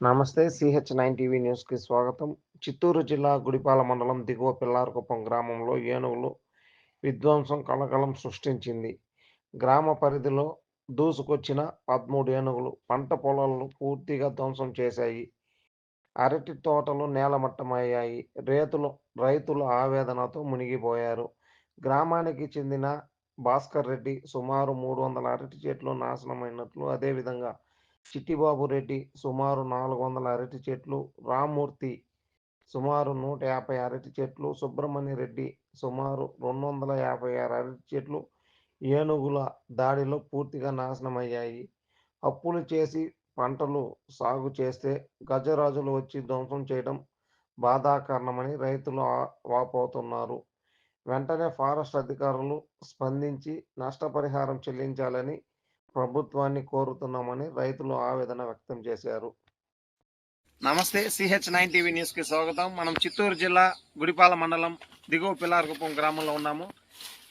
నమస్తే CH nine TV న్యూస్కి స్వాగతం. చిత్తూరు జిల్లా గుడిపాల మండలం దిగువ పిల్లారకుప్పం గ్రామంలో ఏనుగులు విధ్వంసం కలకలం సృష్టించింది. గ్రామ పరిధిలో దూసుకొచ్చిన పదమూడు ఏనుగులు పంట పొలాలను పూర్తిగా ధ్వంసం చేశాయి. అరటి తోటలు నేలమట్టమయ్యాయి. రైతులు రైతులు ఆవేదనతో మునిగిపోయారు. గ్రామానికి చెందిన భాస్కర్ రెడ్డి సుమారు మూడు వందల అరటి చెట్లు నాశనమైనట్లు అదేవిధంగా చిట్టిబాబు రెడ్డి సుమారు నాలుగు వందల అరటి చెట్లు రామ్మూర్తి సుమారు నూట యాభై అరటి చెట్లు సుబ్రహ్మణ్య రెడ్డి సుమారు రెండు వందల యాభై ఆరు అరటి చెట్లు ఏనుగుల దాడిలో పూర్తిగా నాశనమయ్యాయి. అప్పులు చేసి పంటలు సాగు చేస్తే గజరాజులు వచ్చి ధ్వంసం చేయడం బాధాకరణమని రైతులు ఆ- వాపోతున్నారు. వెంటనే ఫారెస్ట్ అధికారులు స్పందించి నష్టపరిహారం చెల్లించాలని ప్రభుత్వాన్ని కోరుతున్నామని రైతులు ఆవేదన వ్యక్తం చేశారు. నమస్తే సిహెచ్ నైన్ టీవీ న్యూస్కి స్వాగతం. మనం చిత్తూరు జిల్లా గుడిపాల మండలం దిగువ పిల్లారకుప్పం గ్రామంలో ఉన్నాము.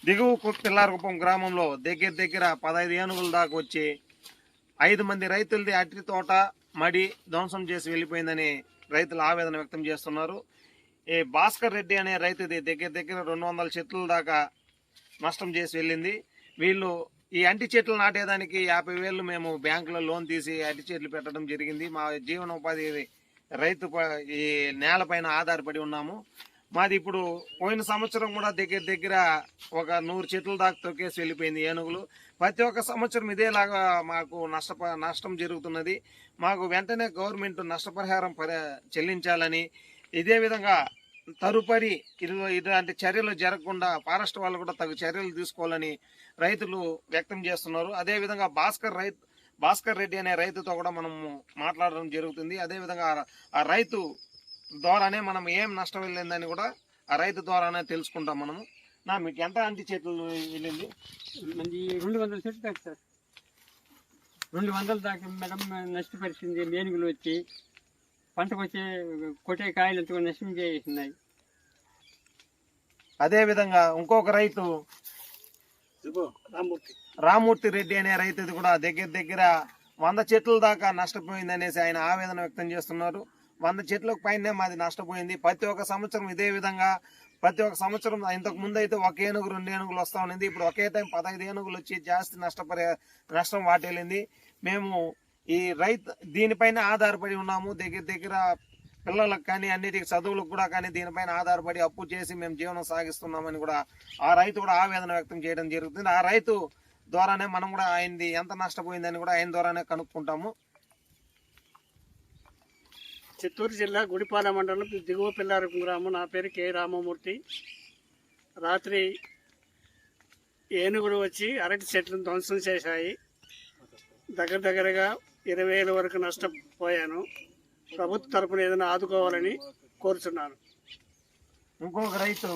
దిగువ కు- పిల్లారకుప్పం గ్రామంలో దగ్గర దగ్గర పదహైదు ఏనుగుల దాకా వచ్చి ఐదు మంది రైతులది అరటి తోట మడి ధ్వంసం చేసి వెళ్ళిపోయిందని రైతులు ఆవేదన వ్యక్తం చేస్తున్నారు. ఈ భాస్కర్ రెడ్డి అనే రైతుది దగ్గర దగ్గర రెండు వందల చెట్ల దాకా నష్టం చేసి వెళ్ళింది. వీళ్ళు ఈ అంటి చెట్లు నాటేదానికి యాభై వేలు మేము బ్యాంకులో లోన్ తీసి అంటి చెట్లు పెట్టడం జరిగింది. మా జీవనోపాధి రైతు ప- ఈ నేలపైన ఆధారపడి ఉన్నాము. మాది ఇప్పుడు పోయిన సంవత్సరం కూడా దగ్గర దగ్గర ఒక నూరు చెట్ల దాకా తొక్కేసి వెళ్ళిపోయింది ఏనుగులు. ప్రతి ఒక్క సంవత్సరం ఇదేలాగా మాకు నష్ట నష్టం జరుగుతున్నది. మాకు వెంటనే గవర్నమెంట్ నష్టపరిహారం చెల్లించాలని ఇదే విధంగా తరుపరి ఇలాంటి చర్యలు జరగకుండా ఫారెస్ట్ వాళ్ళు కూడా తగు చర్యలు తీసుకోవాలని రైతులు వ్యక్తం చేస్తున్నారు. అదేవిధంగా భాస్కర్ రైతు భాస్కర్ రెడ్డి అనే రైతుతో కూడా మనము మాట్లాడడం జరుగుతుంది. అదేవిధంగా ఆ- ఆ రైతు ద్వారానే మనం ఏం నష్టం వెళ్ళిందని కూడా ఆ రైతు ద్వారానే తెలుసుకుంటాం మనము. నా మీకు ఎంత అంటి చెట్లు వెళ్ళింది? రెండు వందల చెట్లు దాకా సార్. రెండు వందల దాకా మేడం నష్టపరిచింది. మేనుగులు వచ్చి పంటకు వచ్చే కొట్టే కాయలు అంతా కూడా నష్టం చేస్తున్నాయి. అదేవిధంగా ఇంకొక రైతు రామూర్తి రెడ్డి అనే రైతుది కూడా దగ్గర దగ్గర వంద చెట్ల దాకా నష్టపోయింది అనేసి ఆయన ఆవేదన వ్యక్తం చేస్తున్నారు. వంద చెట్లకు పైనే మాది నష్టపోయింది. ప్రతి ఒక్క సంవత్సరం ఇదే విధంగా ప్రతి ఒక్క సంవత్సరం ఇంతకు ముందు అయితే ఒక ఏనుగు రెండు ఏనుగులు వస్తా ఉన్నది ఇప్పుడు ఒకే టైం పదహైదు ఏనుగులు వచ్చి జాస్తి నష్టపరి నష్టం వాటిల్లింది మేము ఈ రైతు దీనిపైన ఆధారపడి ఉన్నాము దగ్గర దగ్గర పిల్లలకు కానీ అన్నిటికి చదువులకు కూడా కానీ దీనిపైన ఆధారపడి అప్పు చేసి మేము జీవనం సాగిస్తున్నామని కూడా ఆ రైతు కూడా ఆవేదన వ్యక్తం చేయడం జరుగుతుంది. ఆ రైతు ద్వారానే మనం కూడా ఆయనది ఎంత నష్టపోయిందని కూడా ఆయన ద్వారానే కనుక్కుంటాము. చిత్తూరు జిల్లా గుడిపాల మండలం దిగువ పిల్లారపు గ్రామం. నా పేరు కె. రామమూర్తి. రాత్రి ఏనుగులు వచ్చి అరటి చెట్లను ధ్వంసం చేశాయి. దగ్గర దగ్గరగా ఇరవై వేల వరకు నష్టపోయాను ప్రభుత్వ తరపున ఏదైనా ఆదుకోవాలని కోరుచున్నాను. ఇంకొక రైతు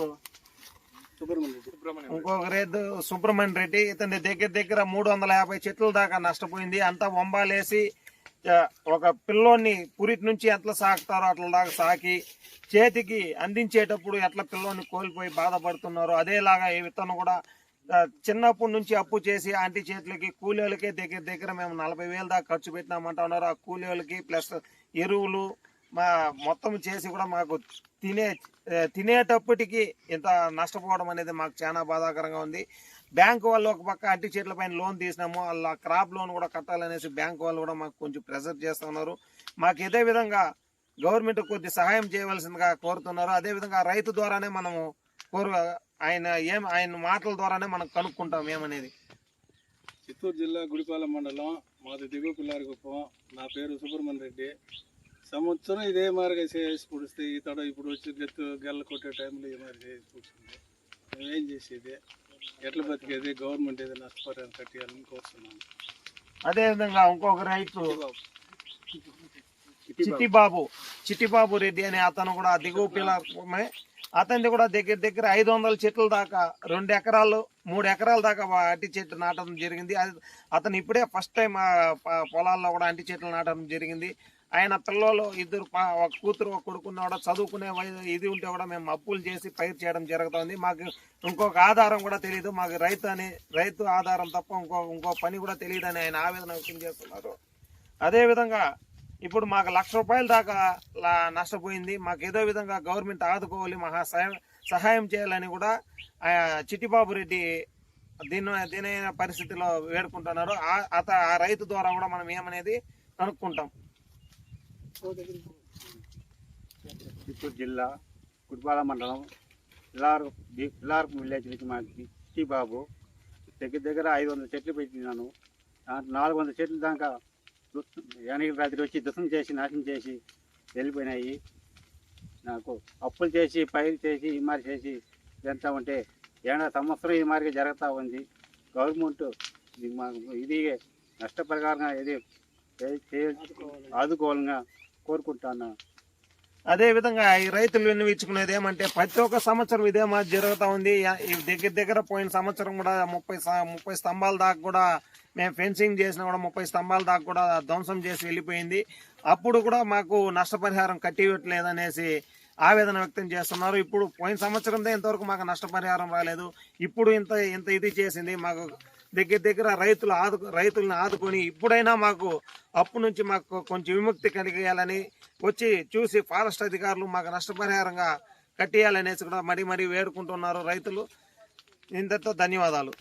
ఇంకొక రైతు సుబ్రహ్మణ్య రెడ్డి. ఇతని దగ్గర దగ్గర మూడు వందల యాభై చెట్ల దాకా నష్టపోయింది. అంతా వంబాలేసి ఒక పిల్లోని పురిటి నుంచి ఎట్లా సాకుతారో అట్లా దాకా సాకి చేతికి అందించేటప్పుడు ఎట్లా పిల్లోని కోల్పోయి బాధపడుతున్నారో అదేలాగా ఈ విత్తనం కూడా చిన్నప్పటి నుంచి అప్పు చేసి ఆంటీ చేతులకి కూలీలకి దగ్గర దగ్గర మేము నలభై వేలు దాకా ఖర్చు పెట్టినామంటా ఉన్నారు ఆ కూలీలకి ప్లస్ ఎరువులు మా మొత్తం చేసి కూడా మాకు తినే తినేటప్పటికి ఇంత నష్టపోవడం అనేది మాకు చాలా బాధాకరంగా ఉంది. బ్యాంకు వాళ్ళు ఒక పక్క అట్టి చెట్ల పైన లోన్ తీసినాము. అలా క్రాప్ లోన్ కూడా కట్టాలనేసి బ్యాంకు వాళ్ళు కూడా మాకు కొంచెం ప్రెషర్ చేస్తున్నారు మాకు ఇదే విధంగా గవర్నమెంట్ కొద్ది సహాయం చేయవలసిందిగా కోరుతున్నారు. అదే విధంగా రైతు ద్వారానే మనము కోరు ఆయన ఏం ఆయన మాటల ద్వారానే మనం కనుక్కుంటాం ఏమనేది. చిత్తూరు జిల్లా గుడిపాలెం మండలం మాది దిగువ పిల్లారికుప్పం నా పేరు సుబ్రహ్మణ్య రెడ్డి. సంవత్సరం ఇదే మారిగా చేసి పుడిస్తే ఈ తడ ఇప్పుడు వచ్చి గెత్తు గెల్ల కొట్టే టైంలో ఈ మారి చేసి పుడుతుంది మేమేం చేసేది? ఎట్లా బతికేది? గవర్నమెంట్ ఏదో నష్టపరిహారం కట్టియాలని కోరుతున్నాను. అదే విధంగా ఇంకొక రైతు చిట్టిబాబు. చిట్టిబాబు. రెడ్డి అనే అతను కూడా దిగువ పిల్లమే అతనిది కూడా దగ్గర దగ్గర ఐదు వందల చెట్ల దాకా రెండు ఎకరాలు మూడు ఎకరాల దాకా అంటి అరటి నాటడం జరిగింది. అతను ఇప్పుడే ఫస్ట్ టైం పొలాల్లో కూడా అంటి చెట్లు నాటడం జరిగింది. ఆయన పిల్లలు ఇద్దరు ఒక కూతురు ఒక కొడుకున్న కూడా చదువుకునే ఇది ఉంటే కూడా మేము అప్పులు చేసి పైరు చేయడం జరుగుతుంది. మాకు ఇంకొక ఆధారం కూడా తెలియదు మాకు రైతు అని రైతు ఆధారం తప్ప ఇంకో ఇంకో పని కూడా తెలియదని ఆయన ఆవేదన వ్యక్తం చేస్తున్నారు. అదేవిధంగా ఇప్పుడు మాకు లక్ష రూపాయల దాకా నష్టపోయింది. మాకు ఏదో విధంగా గవర్నమెంట్ ఆదుకోవాలి మహా సహాయం సహాయం చేయాలని కూడా ఆ, చిట్టిబాబు రెడ్డి దీని దీనైన పరిస్థితిలో వేడుకుంటున్నారు. ఆ- అత ఆ రైతు ద్వారా కూడా మనం ఏమనేది కనుక్కుంటాం. చిత్తూరు జిల్లా కుట్బాల మండలం ఇల్లారు పిల్లారు విలేజ్ నుంచి మా చిట్టిబాబు దగ్గర దగ్గర ఐదు వందల చెట్లు పెట్టినాను. నాలుగు వందల చెట్లు దాకా వెనక రాత్రి వచ్చి దుసం చేసి నాశనం చేసి వెళ్ళిపోయినాయి. నాకు అప్పులు చేసి పైరు చేసి ఈ మారి చేసి ఎంత ఉంటే ఏడా సంవత్సరం ఈ మారిగా జరుగుతూ ఉంది. గవర్నమెంట్ ఇది మాకు ఇది నష్టపరిహారంగా ఇది చే- ఆదుకోవాలని కోరుకుంటున్నాను అదేవిధంగా ఈ రైతులు విన్నవించుకునేది ఏమంటే ప్రతి ఒక్క సంవత్సరం ఇదే మాది జరుగుతూ ఉంది. ఈ దగ్గర దగ్గర పోయిన సంవత్సరం కూడా ముప్పై ముప్పై స్తంభాల దాకా కూడా మేము ఫెన్సింగ్ చేసినా కూడా ముప్పై స్తంభాల దాకా కూడా ధ్వంసం చేసి వెళ్ళిపోయింది. అప్పుడు కూడా మాకు నష్టపరిహారం కట్టివ్వట్లేదనేసి ఆవేదన వ్యక్తం చేస్తున్నారు. ఇప్పుడు పోయిన సంవత్సరంతో ఇంతవరకు మాకు నష్టపరిహారం రాలేదు. ఇప్పుడు ఇంత ఇంత ఇది చేసింది. మాకు దగ్గర దగ్గర రైతులు ఆదు రైతులను ఆదుకొని ఇప్పుడైనా మాకు అప్పు నుంచి మాకు కొంచెం విముక్తి కలిగేయాలని వచ్చి చూసి ఫారెస్ట్ అధికారులు మాకు నష్టపరిహారంగా కట్టేయాలనేసి కూడా మరీ మరీ వేడుకుంటున్నారు రైతులు. ఇంతతో ధన్యవాదాలు.